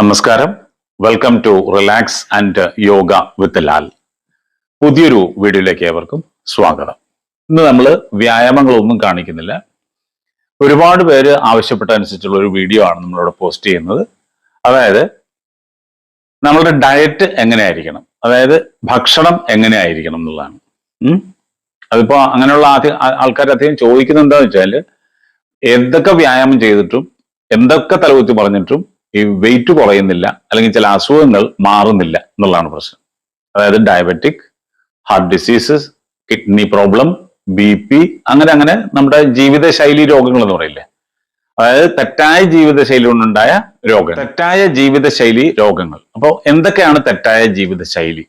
നമസ്കാരം. Welcome to relax and yoga with Lal പുതിയൊരു വീഡിയോയിലേക്ക് ഏവർക്കും സ്വാഗതം. ഇന്ന് നമ്മൾ വ്യായാമങ്ങളൊന്നും കാണിക്കുന്നില്ല. ഒരുപാട് പേര് ആവശ്യപ്പെട്ട അനുസരിച്ചുള്ള ഒരു വീഡിയോ ആണ് നമ്മളിവിടെ പോസ്റ്റ് ചെയ്യുന്നത്. അതായത് നമ്മളുടെ ഡയറ്റ് എങ്ങനെയായിരിക്കണം? അതായത് ഭക്ഷണം എങ്ങനെയായിരിക്കണം എന്നുള്ളതാണ്. അതിപ്പോ അങ്ങനെയുള്ള ആദ്യം ആൾക്കാർ അധികം ചോദിക്കുന്നത് എന്താന്ന് വെച്ചാൽ എന്തൊക്കെ വ്യായാമം ചെയ്തിട്ടും എന്തൊക്കെ തലകുത്തി പറഞ്ഞിട്ടും ഈ വെയിറ്റ് കുറയുന്നില്ല അല്ലെങ്കിൽ ചില അസുഖങ്ങൾ മാറുന്നില്ല എന്നുള്ളതാണ് പ്രശ്നം. അതായത് diabetic heart diseases kidney problem B P അങ്ങനെ അങ്ങനെ നമ്മുടെ ജീവിതശൈലി രോഗങ്ങൾ എന്ന് പറയില്ലേ? അതായത് തെറ്റായ ജീവിതശൈലി കൊണ്ടുണ്ടായ രോഗങ്ങൾ. തെറ്റായ ജീവിതശൈലി രോഗങ്ങൾ. അപ്പോൾ എന്തൊക്കെയാണ് തെറ്റായ ജീവിതശൈലി?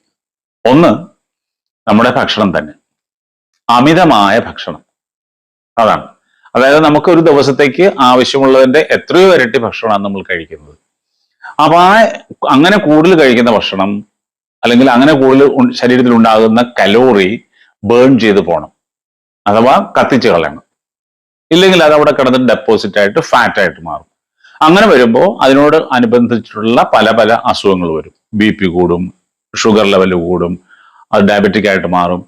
ഒന്ന് നമ്മുടെ ഭക്ഷണം തന്നെ. അമിതമായ ഭക്ഷണം. അതാണ്. അതായത് നമുക്ക് ഒരു ദിവസത്തേക്ക് ആവശ്യമുള്ളതിന്റെ എത്രയോ ഇരട്ടി ഭക്ഷണമാണ് നമ്മൾ കഴിക്കുന്നത്. അപ്പൊ ആ അങ്ങനെ കൂടുതൽ കഴിക്കുന്ന ഭക്ഷണം അല്ലെങ്കിൽ അങ്ങനെ കൂടുതൽ ശരീരത്തിൽ ഉണ്ടാകുന്ന കലോറി ബേൺ ചെയ്ത് പോകണം അഥവാ കത്തിച്ച് കളയണം. ഇല്ലെങ്കിൽ അത് അവിടെ കിടന്ന് ഡെപ്പോസിറ്റ് ആയിട്ട് ഫാറ്റ് ആയിട്ട് മാറും. അങ്ങനെ വരുമ്പോൾ അതിനോട് അനുബന്ധിച്ചിട്ടുള്ള പല പല അസുഖങ്ങൾ വരും. ബി പി കൂടും ഷുഗർ ലെവൽ കൂടും അത് ഡയബറ്റിക് ആയിട്ട് മാറും.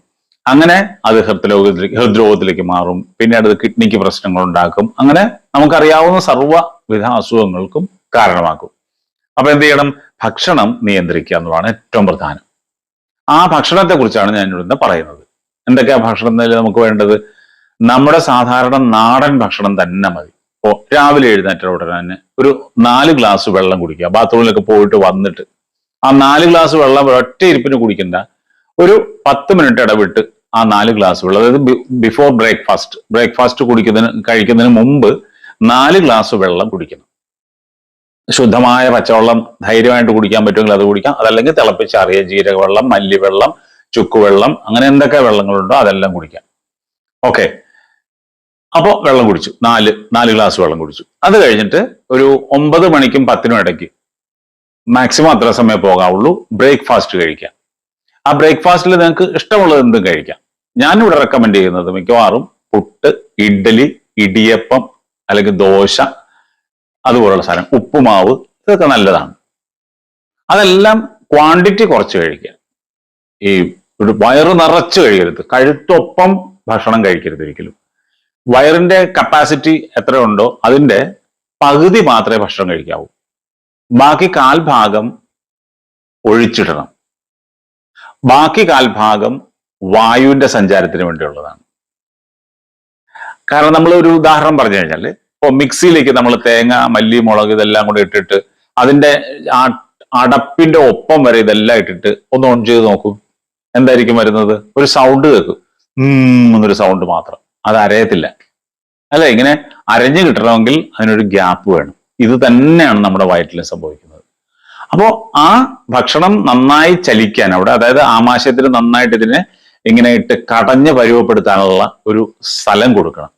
അങ്ങനെ അത് ഹൃദ്രോഗത്തിലേക്ക് ഹൃദ്രോഗത്തിലേക്ക് മാറും. പിന്നീട് അത് കിഡ്നിക്ക് പ്രശ്നങ്ങൾ ഉണ്ടാക്കും. അങ്ങനെ നമുക്കറിയാവുന്ന സർവവിധ അസുഖങ്ങൾക്കും കാരണമാക്കും അപ്പൊ എന്ത് ചെയ്യണം? ഭക്ഷണം നിയന്ത്രിക്കുക എന്നുള്ളതാണ് ഏറ്റവും പ്രധാനം. ആ ഭക്ഷണത്തെ കുറിച്ചാണ് ഞാൻ ഇവിടുന്ന് പറയുന്നത്. എന്തൊക്കെയാ ഭക്ഷണത്തിൽ നമുക്ക് വേണ്ടത്? നമ്മുടെ സാധാരണ നാടൻ ഭക്ഷണം തന്നെ മതി. ഇപ്പോ രാവിലെ എഴുന്നേറ്റ ഉടനെ തന്നെ ഒരു നാല് ഗ്ലാസ് വെള്ളം കുടിക്കുക. ബാത്റൂമിലൊക്കെ പോയിട്ട് വന്നിട്ട് ആ നാല് ഗ്ലാസ് വെള്ളം ഒറ്റ ഇരിപ്പിന് കുടിക്കണ്ട. ഒരു പത്ത് മിനിറ്റ് ഇടവിട്ട് ആ നാല് ഗ്ലാസ് വെള്ളം അതായത് ബിഫോർ ബ്രേക്ക്ഫാസ്റ്റ്. ബ്രേക്ക്ഫാസ്റ്റ് കുടിക്കുന്നതിന് കഴിക്കുന്നതിന് മുമ്പ് നാല് ഗ്ലാസ് വെള്ളം കുടിക്കണം. ശുദ്ധമായ പച്ചവെള്ളം ധൈര്യമായിട്ട് കുടിക്കാൻ പറ്റുമെങ്കിൽ അത് കുടിക്കാം. അതല്ലെങ്കിൽ തിളപ്പിച്ചാറിയ ജീരകവെള്ളം മല്ലിവെള്ളം ചുക്കുവെള്ളം അങ്ങനെ എന്തൊക്കെ വെള്ളങ്ങളുണ്ടോ അതെല്ലാം കുടിക്കാം. ഓക്കെ അപ്പോൾ വെള്ളം കുടിച്ചു. നാല് നാല് ഗ്ലാസ് വെള്ളം കുടിച്ചു. അത് കഴിഞ്ഞിട്ട് ഒരു ഒമ്പത് മണിക്കും പത്തിനും ഇടയ്ക്ക് മാക്സിമം അത്ര സമയം പോകാവുള്ളൂ. ബ്രേക്ക്ഫാസ്റ്റ് കഴിക്കാം. ആ ബ്രേക്ക്ഫാസ്റ്റിൽ നിങ്ങൾക്ക് ഇഷ്ടമുള്ളത് എന്തും കഴിക്കാം. ഞാനിവിടെ റെക്കമെൻഡ് ചെയ്യുന്നത് മിക്കവാറും പുട്ട് ഇഡ്ഡലി ഇടിയപ്പം അല്ലെങ്കിൽ ദോശ അതുപോലുള്ള സാധനം. ഉപ്പുമാവ് ഇതൊക്കെ നല്ലതാണ്. അതെല്ലാം ക്വാണ്ടിറ്റി കുറച്ച് കഴിക്കുക. ഈ വയറ് നിറച്ച് കഴിക്കരുത് കഴുത്തൊപ്പം ഭക്ഷണം കഴിക്കരുത് ഒരിക്കലും. വയറിന്റെ കപ്പാസിറ്റി എത്ര ഉണ്ടോ അതിന്റെ പകുതി മാത്രമേ ഭക്ഷണം കഴിക്കാവൂ. ബാക്കി കാൽഭാഗം ഒഴിച്ചിടണം. ബാക്കി കാൽഭാഗം വായുവിന്റെ സഞ്ചാരത്തിന് വേണ്ടിയുള്ളതാണ്. കാരണം നമ്മൾ ഒരു ഉദാഹരണം പറഞ്ഞു കഴിഞ്ഞാൽ ഇപ്പോൾ മിക്സിയിലേക്ക് നമ്മൾ തേങ്ങ മല്ലി മുളക് ഇതെല്ലാം കൂടെ ഇട്ടിട്ട് അതിന്റെ അടപ്പിന്റെ ഒപ്പം വരെ ഇതെല്ലാം ഇട്ടിട്ട് ഒന്ന് ഓൺ ചെയ്ത് നോക്കൂ. എന്തായിരിക്കും വരുന്നത്? ഒരു സൗണ്ട് കേൾക്കും. എന്നൊരു സൗണ്ട് മാത്രം. അത് അരയത്തില്ല. അല്ലെ? ഇങ്ങനെ അരഞ്ഞു കിട്ടണമെങ്കിൽ അതിനൊരു ഗ്യാപ്പ് വേണം. ഇത് തന്നെയാണ് നമ്മുടെ വയറ്റിൽ സംഭവിക്കുന്നത്. അപ്പോ ആ ഭക്ഷണം നന്നായി ചലിക്കാൻ അവിടെ അതായത് ആമാശയത്തിന് നന്നായിട്ട് ഇതിനെ ഇങ്ങനെ ഇട്ട് കടഞ്ഞ് പരുവപ്പെടുത്താനുള്ള ഒരു സ്ഥലം കൊടുക്കണം.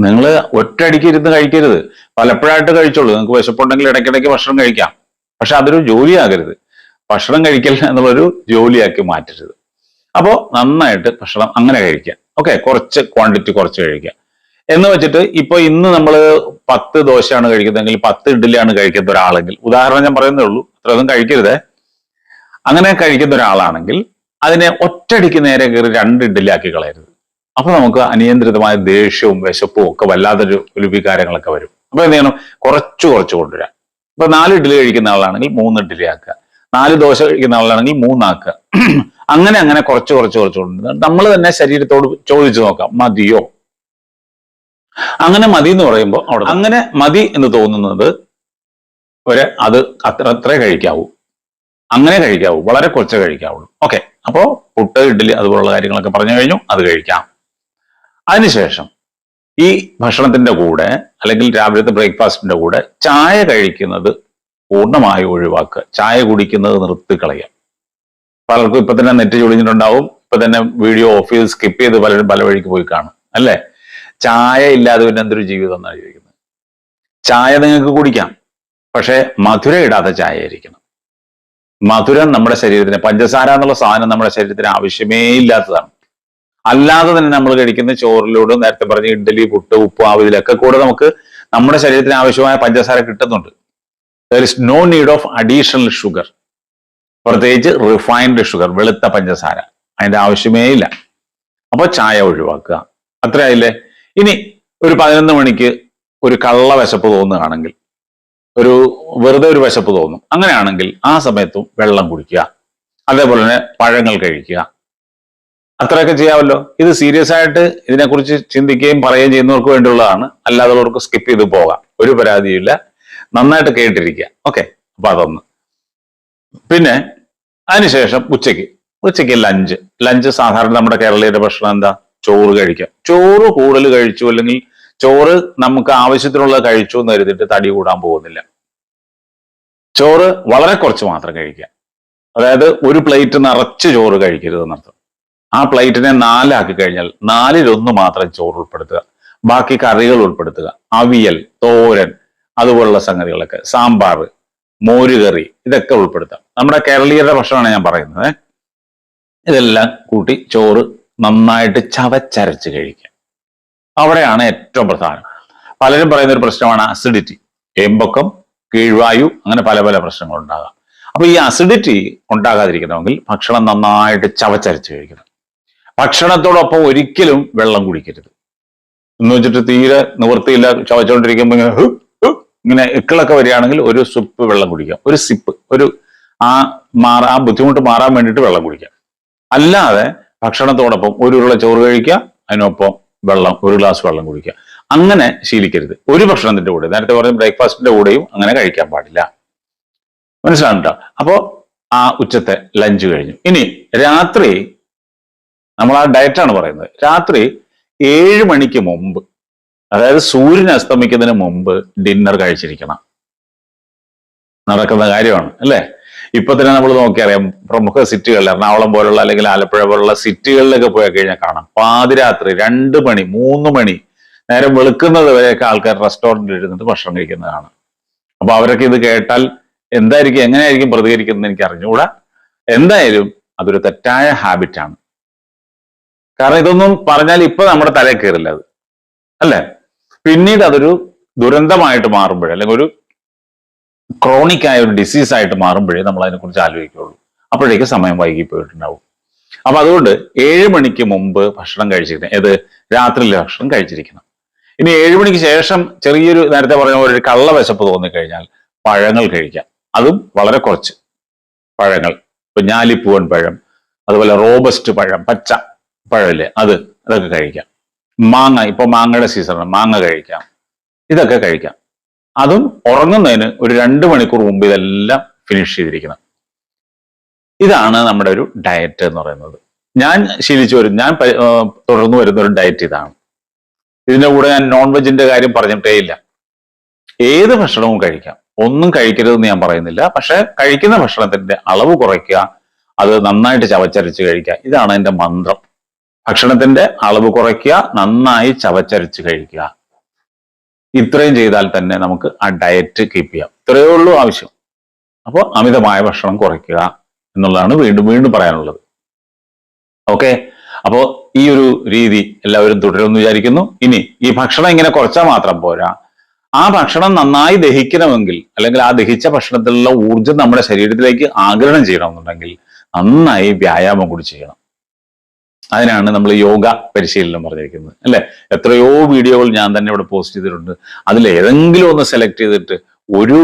നിങ്ങൾ ഒറ്റയടിക്ക് ഇരുന്ന് കഴിക്കരുത്. പലപ്പോഴായിട്ട് കഴിച്ചോളൂ. നിങ്ങൾക്ക് വിശപ്പുണ്ടെങ്കിൽ ഇടയ്ക്കിടയ്ക്ക് ഭക്ഷണം കഴിക്കാം. പക്ഷെ അതൊരു ജോലിയാകരുത്. ഭക്ഷണം കഴിക്കൽ എന്നുള്ളൊരു ജോലിയാക്കി മാറ്റരുത്. അപ്പോൾ നന്നായിട്ട് ഭക്ഷണം അങ്ങനെ കഴിക്കാം ഓക്കെ? കുറച്ച് ക്വാണ്ടിറ്റി കുറച്ച് കഴിക്കാം എന്ന് വെച്ചിട്ട് ഇപ്പൊ ഇന്ന് നമ്മൾ പത്ത് ദോശയാണ് കഴിക്കുന്നതെങ്കിൽ പത്ത് ഇഡ്ഡലിയാണ് കഴിക്കുന്ന ഒരാളെങ്കിൽ ഉദാഹരണം ഞാൻ പറയുന്നേ ഉള്ളൂ അത്രയൊന്നും കഴിക്കരുതേ. അങ്ങനെ കഴിക്കുന്ന ഒരാളാണെങ്കിൽ അതിനെ ഒറ്റടിക്ക് നേരെ കയറി രണ്ട് ഇഡ്ഡലി ആക്കി കളയരുത്. അപ്പൊ നമുക്ക് അനിയന്ത്രിതമായ ദേഷ്യവും വിശപ്പും ഒക്കെ വല്ലാത്തൊരു ഒരു വികാരങ്ങളൊക്കെ വരും. അപ്പൊ എന്ത് ചെയ്യണം? കുറച്ചു കുറച്ച് കൊണ്ടുവരാം. ഇപ്പൊ നാല് ഇഡ്ഡലി കഴിക്കുന്ന ആളാണെങ്കിൽ മൂന്ന് ഇഡ്ഡലി ആക്കുക. നാല് ദോശ കഴിക്കുന്ന ആളാണെങ്കിൽ മൂന്നാക്കുക. അങ്ങനെ അങ്ങനെ കുറച്ച് കുറച്ച് കുറച്ച് കൊണ്ടുവരുന്നത് നമ്മൾ തന്നെ ശരീരത്തോട് ചോദിച്ചു നോക്കാം. മതിയോ? അങ്ങനെ മതി എന്ന് പറയുമ്പോൾ അവിടെ അങ്ങനെ മതി എന്ന് തോന്നുന്നത് ഒരു അത് അത്ര അത്രേ കഴിക്കാവൂ. അങ്ങനെ കഴിക്കാവൂ. വളരെ കുറച്ച് കഴിക്കാവുള്ളൂ. ഓക്കെ. അപ്പോ പുട്ട് ഇഡ്ഡലി അതുപോലുള്ള കാര്യങ്ങളൊക്കെ പറഞ്ഞു കഴിഞ്ഞു. അത് കഴിക്കാം. അതിനുശേഷം ഈ ഭക്ഷണത്തിന്റെ കൂടെ അല്ലെങ്കിൽ രാവിലത്തെ ബ്രേക്ക്ഫാസ്റ്റിന്റെ കൂടെ ചായ കഴിക്കുന്നത് പൂർണമായി ഒഴിവാക്കുക. ചായ കുടിക്കുന്നത് നിർത്തി കളയുക. പലർക്കും ഇപ്പൊ തന്നെ നെറ്റ് ചൊളിഞ്ഞിട്ടുണ്ടാവും ഇപ്പൊ തന്നെ വീഡിയോ ഓഫ് ചെയ്ത് സ്കിപ്പ് ചെയ്ത് പലരും പല വഴിക്ക് പോയി കാണും. അല്ലേ? ചായ ഇല്ലാതെ പിന്നെ എന്തൊരു ജീവിതം എന്നാണ് ചോദിക്കുന്നത് ചായ നിങ്ങൾക്ക് കുടിക്കാം. പക്ഷേ മധുര ഇടാത്ത ചായ ആയിരിക്കണം. മധുരം നമ്മുടെ ശരീരത്തിന് പഞ്ചസാര എന്നുള്ള സാധനം നമ്മുടെ ശരീരത്തിന് ആവശ്യമേ ഇല്ലാത്തതാണ്. അല്ലാതെ തന്നെ നമ്മൾ കഴിക്കുന്ന ചോറിലൂടെ നേരത്തെ പറഞ്ഞ ഇഡ്ഡലി പുട്ട് ഉപ്പ് ഇതിലൊക്കെ കൂടെ നമുക്ക് നമ്മുടെ ശരീരത്തിന് ആവശ്യമായ പഞ്ചസാര കിട്ടുന്നുണ്ട്. No need of additional sugar പ്രത്യേകിച്ച് റിഫൈൻഡ് ഷുഗർ വെളുത്ത പഞ്ചസാര. അതിന്റെ ആവശ്യമേ ഇല്ല. അപ്പോൾ ചായ ഒഴിവാക്കുക. അത്രയായില്ലേ? ഇനി ഒരു പതിനൊന്ന് മണിക്ക് ഒരു കള്ള വിശപ്പ് തോന്നുകയാണെങ്കിൽ ഒരു വെറുതെ ഒരു വിശപ്പ് തോന്നും. അങ്ങനെയാണെങ്കിൽ ആ സമയത്തും വെള്ളം കുടിക്കുക. അതേപോലെ തന്നെ പഴങ്ങൾ കഴിക്കുക. അത്രയൊക്കെ ചെയ്യാമല്ലോ. ഇത് സീരിയസ് ആയിട്ട് ഇതിനെക്കുറിച്ച് ചിന്തിക്കുകയും പറയുകയും ചെയ്യുന്നവർക്ക് വേണ്ടിയുള്ളതാണ്. അല്ലാത്തവർക്ക് സ്കിപ്പ് ചെയ്ത് പോകാം. ഒരു പരാതിയില്ല. നന്നായിട്ട് കേട്ടിരിക്കുക. ഓക്കെ അപ്പൊ അതൊന്ന്. പിന്നെ അതിനുശേഷം ഉച്ചയ്ക്ക്. ഉച്ചയ്ക്ക് ലഞ്ച് ലഞ്ച് സാധാരണ നമ്മുടെ കേരളീയരുടെ ഭക്ഷണം എന്താ? ചോറ് കഴിക്കാം. ചോറ് കൂടുതൽ കഴിച്ചു അല്ലെങ്കിൽ ചോറ് നമുക്ക് ആവശ്യത്തിനുള്ള കഴിച്ചു എന്ന് കരുതിയിട്ട് തടി കൂടാൻ പോകുന്നില്ല. ചോറ് വളരെ കുറച്ച് മാത്രം കഴിക്കുക. അതായത് ഒരു പ്ലേറ്റ് നിറച്ച് ചോറ് കഴിക്കരുത് എന്നർത്ഥം ആ പ്ലേറ്റിനെ നാലാക്കി കഴിഞ്ഞാൽ നാലിലൊന്ന് മാത്രം ചോറ് ഉൾപ്പെടുത്തുക. ബാക്കി കറികൾ ഉൾപ്പെടുത്തുക. അവിയൽ തോരൻ അതുപോലുള്ള സംഗതികളൊക്കെ. സാമ്പാർ മോരുകറി ഇതൊക്കെ ഉൾപ്പെടുത്താം. നമ്മുടെ കേരളീയരുടെ ഭക്ഷണമാണ് ഞാൻ പറയുന്നത്. ഇതെല്ലാം കൂട്ടി ചോറ് നന്നായിട്ട് ചവച്ചരച്ച് കഴിക്കുക. അവിടെയാണ് ഏറ്റവും പ്രധാനം. പലരും പറയുന്ന ഒരു പ്രശ്നമാണ് അസിഡിറ്റി എമ്പക്കം കീഴ്വായു അങ്ങനെ പല പല പ്രശ്നങ്ങൾ ഉണ്ടാകാം. അപ്പൊ ഈ അസിഡിറ്റി ഉണ്ടാകാതിരിക്കണമെങ്കിൽ ഭക്ഷണം നന്നായിട്ട് ചവച്ചരച്ച് കഴിക്കണം. ഭക്ഷണത്തോടൊപ്പം ഒരിക്കലും വെള്ളം കുടിക്കരുത്. എന്ന് വെച്ചിട്ട് തീരെ നിവൃത്തിയില്ല ചവച്ചുകൊണ്ടിരിക്കുമ്പോൾ ഇങ്ങനെ ഇങ്ങനെ ഇക്കിളൊക്കെ വരികയാണെങ്കിൽ ഒരു സിപ്പ് വെള്ളം കുടിക്കാം. ഒരു സിപ്പ് ഒരു ആ മാറ ആ ബുദ്ധിമുട്ട് മാറാൻ വേണ്ടിയിട്ട് വെള്ളം കുടിക്കാം. അല്ലാതെ ഭക്ഷണത്തോടൊപ്പം ഒരു ഉരുള ചോറ് കഴിക്കുക അതിനൊപ്പം വെള്ളം ഒരു ഗ്ലാസ് വെള്ളം കുടിക്കുക. അങ്ങനെ ശീലിക്കരുത്. ഒരു ഭക്ഷണത്തിന്റെ കൂടെ നേരത്തെ പറഞ്ഞ ബ്രേക്ക്ഫാസ്റ്റിന്റെ കൂടെയും അങ്ങനെ കഴിക്കാൻ പാടില്ല. മനസ്സിലാണ്ടോ അപ്പോ ആ ഉച്ചത്തെ ലഞ്ച് കഴിഞ്ഞു. ഇനി രാത്രി നമ്മൾ ആ ഡയറ്റാണ് പറയുന്നത്. രാത്രി ഏഴ് മണിക്ക് മുമ്പ് അതായത് സൂര്യൻ അസ്തമിക്കുന്നതിന് മുമ്പ് ഡിന്നർ കഴിച്ചിരിക്കണം. നടക്കുന്ന കാര്യമാണ് അല്ലേ? ഇപ്പൊ തന്നെ നമ്മൾ നോക്കിയറിയാം പ്രമുഖ സിറ്റികളിൽ എറണാകുളം പോലുള്ള അല്ലെങ്കിൽ ആലപ്പുഴ പോലുള്ള സിറ്റികളിലൊക്കെ പോയി കഴിഞ്ഞാൽ കാണാം. പാതിരാത്രി രണ്ട് മണി മൂന്ന് മണി നേരം വെളുക്കുന്നത് വരെയൊക്കെ ആൾക്കാർ റെസ്റ്റോറന്റിൽ ഇരുന്നിട്ട് ഭക്ഷണം കഴിക്കുന്നതാണ് അപ്പൊ അവരൊക്കെ ഇത് കേട്ടാൽ എന്തായിരിക്കും എങ്ങനെയായിരിക്കും പ്രതികരിക്കുന്നത് എനിക്ക് അറിഞ്ഞുകൂടാ എന്തായാലും അതൊരു തെറ്റായ ഹാബിറ്റാണ് കാരണം ഇതൊന്നും പറഞ്ഞാൽ ഇപ്പൊ നമ്മുടെ തലയിൽ കയറില്ല അത്. അല്ലെ? പിന്നീട് അതൊരു ദുരന്തമായിട്ട് മാറുമ്പോഴേ അല്ലെങ്കിൽ ഒരു ക്രോണിക് ആയ ഒരു ഡിസീസ് ആയിട്ട് മാറുമ്പോഴേ നമ്മൾ അതിനെക്കുറിച്ച് ആലോചിക്കുള്ളൂ. അപ്പോഴേക്ക് സമയം വൈകി പോയിട്ടുണ്ടാവും അപ്പൊ അതുകൊണ്ട് ഏഴ് മണിക്ക് മുമ്പ് ഭക്ഷണം കഴിച്ചിരിക്കണം. ഏത്? രാത്രിയിലെ ഭക്ഷണം കഴിച്ചിരിക്കണം. ഇനി ഏഴ് മണിക്ക് ശേഷം ചെറിയൊരു നേരത്തെ പറഞ്ഞ പോലെ ഒരു കള്ള വിശപ്പ് തോന്നിക്കഴിഞ്ഞാൽ പഴങ്ങൾ കഴിക്കാം. അതും വളരെ കുറച്ച് പഴങ്ങൾ. ഇപ്പൊ ഞാലിപ്പൂവൻ പഴം അതുപോലെ റോബസ്റ്റ് പഴം പച്ച പഴമില്ലേ അത് അതൊക്കെ കഴിക്കാം. മാങ്ങ ഇപ്പൊ മാങ്ങയുടെ സീസണാണ് മാങ്ങ കഴിക്കാം. ഇതൊക്കെ കഴിക്കാം. അതും ഉറങ്ങുന്നതിന് ഒരു രണ്ട് മണിക്കൂർ മുമ്പ് ഇതെല്ലാം ഫിനിഷ് ചെയ്തിരിക്കണം. ഇതാണ് നമ്മുടെ ഒരു ഡയറ്റ് എന്ന് പറയുന്നത്. ഞാൻ ശീലിച്ചു വരും ഞാൻ തുടർന്നു വരുന്ന ഒരു ഡയറ്റ് ഇതാണ്. ഇതിന്റെ കൂടെ ഞാൻ നോൺ വെജിന്റെ കാര്യം പറഞ്ഞിട്ടേ ഇല്ല. ഏത് ഭക്ഷണവും കഴിക്കാം. ഒന്നും കഴിക്കരുതെന്ന് ഞാൻ പറയുന്നില്ല. പക്ഷെ കഴിക്കുന്ന ഭക്ഷണത്തിന്റെ അളവ് കുറയ്ക്കുക അത് നന്നായിട്ട് ചവച്ചരച്ച് കഴിക്കുക ഇതാണ് എന്റെ മന്ത്രം. ഭക്ഷണത്തിന്റെ അളവ് കുറയ്ക്കുക നന്നായി ചവച്ചരച്ച് കഴിക്കുക. ഇത്രയും ചെയ്താൽ തന്നെ നമുക്ക് ആ ഡയറ്റ് കീപ്പ് ചെയ്യാം. ഇത്രയേ ഉള്ളൂ ആവശ്യം. അപ്പോൾ അമിതമായ ഭക്ഷണം കുറയ്ക്കുക എന്നുള്ളതാണ് വീണ്ടും വീണ്ടും പറയാനുള്ളത്. ഓക്കെ അപ്പോൾ ഈ ഒരു രീതി എല്ലാവരും തുടരുമെന്ന് വിചാരിക്കുന്നു. ഇനി ഈ ഭക്ഷണം ഇങ്ങനെ കുറച്ചാൽ മാത്രം പോരാ. ആ ഭക്ഷണം നന്നായി ദഹിക്കണമെങ്കിൽ അല്ലെങ്കിൽ ആ ദഹിച്ച ഭക്ഷണത്തിലുള്ള ഊർജം നമ്മുടെ ശരീരത്തിലേക്ക് ആഗിരണം ചെയ്യണമെന്നുണ്ടെങ്കിൽ നന്നായി വ്യായാമം കൂടി ചെയ്യണം. അതിനാണ് നമ്മൾ യോഗ പരിശീലനം പറഞ്ഞിരിക്കുന്നത് അല്ലെ? എത്രയോ വീഡിയോകൾ ഞാൻ തന്നെ ഇവിടെ പോസ്റ്റ് ചെയ്തിട്ടുണ്ട്. അതിൽ ഏതെങ്കിലും ഒന്ന് സെലക്ട് ചെയ്തിട്ട് ഒരു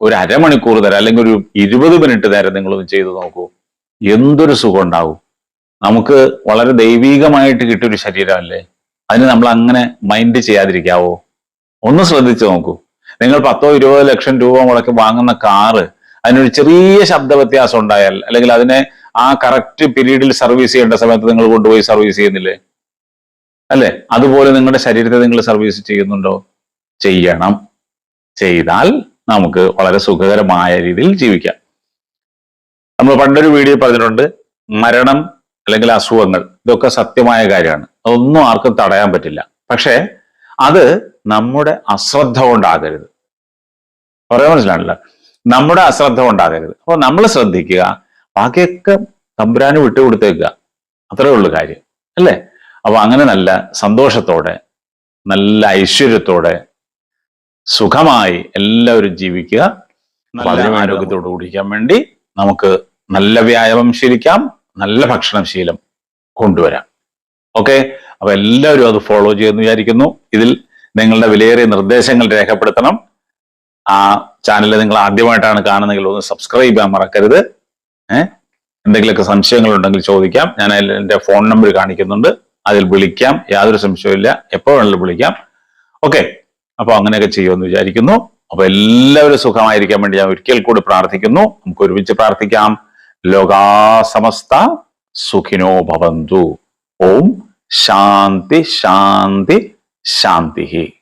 ഒരു അരമണിക്കൂർ തരാം അല്ലെങ്കിൽ ഒരു ഇരുപത് മിനിറ്റ് നേരം നിങ്ങളൊന്ന് ചെയ്തു നോക്കൂ. എന്തൊരു സുഖം ഉണ്ടാവും നമുക്ക് വളരെ ദൈവീകമായിട്ട് കിട്ടിയൊരു ശരീരമല്ലേ? അതിന് നമ്മൾ അങ്ങനെ മൈൻഡ് ചെയ്യാതിരിക്കാവോ? ഒന്ന് ശ്രദ്ധിച്ചു നോക്കൂ. നിങ്ങൾ പത്തോ ഇരുപതോ ലക്ഷം രൂപ മുടക്കി വാങ്ങുന്ന കാറ് അതിനൊരു ചെറിയ ശബ്ദ വ്യത്യാസം ഉണ്ടായാൽ അല്ലെങ്കിൽ അതിനെ ആ കറക്റ്റ് പീരീഡിൽ സർവീസ് ചെയ്യേണ്ട സമയത്ത് നിങ്ങൾ കൊണ്ടുപോയി സർവീസ് ചെയ്യുന്നില്ലേ? അല്ലെ? അതുപോലെ നിങ്ങളുടെ ശരീരത്തെ നിങ്ങൾ സർവീസ് ചെയ്യുന്നുണ്ടോ? ചെയ്യണം. ചെയ്താൽ നമുക്ക് വളരെ സുഖകരമായ രീതിയിൽ ജീവിക്കാം. നമ്മൾ പണ്ടൊരു വീഡിയോ പറഞ്ഞിട്ടുണ്ട് മരണം അല്ലെങ്കിൽ അസുഖങ്ങൾ ഇതൊക്കെ സത്യമായ കാര്യമാണ്. അതൊന്നും ആർക്കും തടയാൻ പറ്റില്ല. പക്ഷേ അത് നമ്മുടെ അശ്രദ്ധ കൊണ്ടാകരുത്. പറയാൻ മനസ്സിലാണല്ലോ നമ്മുടെ അശ്രദ്ധ കൊണ്ടാകരുത്. അപ്പോൾ നമ്മൾ ശ്രദ്ധിക്കുക ബാക്കിയൊക്കെ തമ്പുരാന് വിട്ടുകൊടുത്തേക്കുക. അത്രേ ഉള്ളു കാര്യം. അല്ലേ? അപ്പൊ അങ്ങനെ നല്ല സന്തോഷത്തോടെ നല്ല ഐശ്വര്യത്തോടെ സുഖമായി എല്ലാവരും ജീവിക്കുക. നല്ല ആരോഗ്യത്തോട് കൂടിക്കാൻ വേണ്ടി നമുക്ക് നല്ല വ്യായാമം ശീലിക്കാം നല്ല ഭക്ഷണം ശീലം കൊണ്ടുവരാം. ഓക്കെ? അപ്പൊ എല്ലാവരും അത് ഫോളോ ചെയ്യുമെന്ന് വിചാരിക്കുന്നു. ഇതിൽ നിങ്ങളുടെ വിലയേറിയ നിർദ്ദേശങ്ങൾ രേഖപ്പെടുത്തണം. ആ ചാനൽ നിങ്ങൾ ആദ്യമായിട്ടാണ് കാണുന്നതെങ്കിൽ ഒന്ന് സബ്സ്ക്രൈബ് ചെയ്യാൻ മറക്കരുത്. ഏഹ് എന്തെങ്കിലുമൊക്കെ സംശയങ്ങൾ ഉണ്ടെങ്കിൽ ചോദിക്കാം. ഞാൻ എന്റെ ഫോൺ നമ്പർ കാണിക്കുന്നുണ്ട്. അതിൽ വിളിക്കാം. യാതൊരു സംശയവുമില്ല എപ്പോൾ വേണമെങ്കിലും വിളിക്കാം. ഓക്കെ. അപ്പൊ അങ്ങനെയൊക്കെ ചെയ്യുമെന്ന് വിചാരിക്കുന്നു. അപ്പൊ എല്ലാവരും സുഖമായിരിക്കാൻ വേണ്ടി ഞാൻ ഒരിക്കൽ കൂടി പ്രാർത്ഥിക്കുന്നു. നമുക്ക് ഒരുമിച്ച് പ്രാർത്ഥിക്കാം. ലോകാസമസ്ത സുഖിനോ ഭവന്തു. ഓം ശാന്തി ശാന്തി ശാന്തി